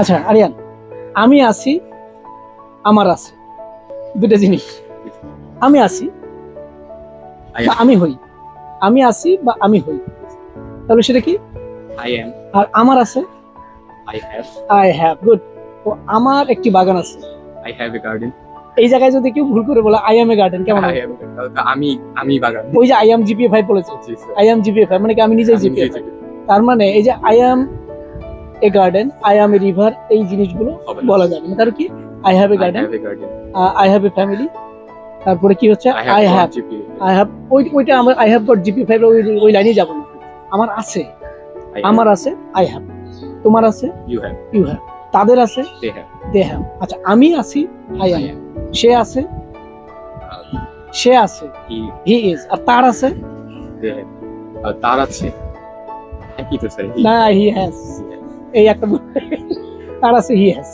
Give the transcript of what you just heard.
আচ্ছা আরিয়ান আমি আছি আমার আছে। দুটো জিনিস। আমি আছি বা আমি হই। আমি আছি বা আমি হই। তাহলে সেটা কি? I am. আর আমার আছে? I have. I have good তো আমার একটি বাগান আছে। I have a garden. এই জায়গায় যদি কেউ ভুল করে বলে আই এম এ গার্ডেন কেমন হবে? আমি আমি বাগান। ওই যে আই এম জিপিএ ফাইভ বলেছে. আই এম জিপিএ ফাইভ মানে কি আমি নিজেই আমি জিপিএ নিজে তার মানে এই যে I am a garden I am a river এই জিনিসগুলো বলা যাবে না। কারণ কি? I have a garden. I have a family তারপরে কি হচ্ছে? আই হ্যাভ আই হ্যাভ ওই ওইটা আমার I have got GP five ওই ওই লাইনে যাব না। আমার আছে। আমার আছে আই হ্যাভ তোমার আছে? You have. ইউ হ্যাভ তাদের আছে. দে হ্যাভ আচ্ছা আমি আছি আই am. সে আছে? সে আছে. হি ইজ আর তার আছে? তার আছে? না হি হ্যাজ এই একটা ভুল। তার আছে হি হ্যাজ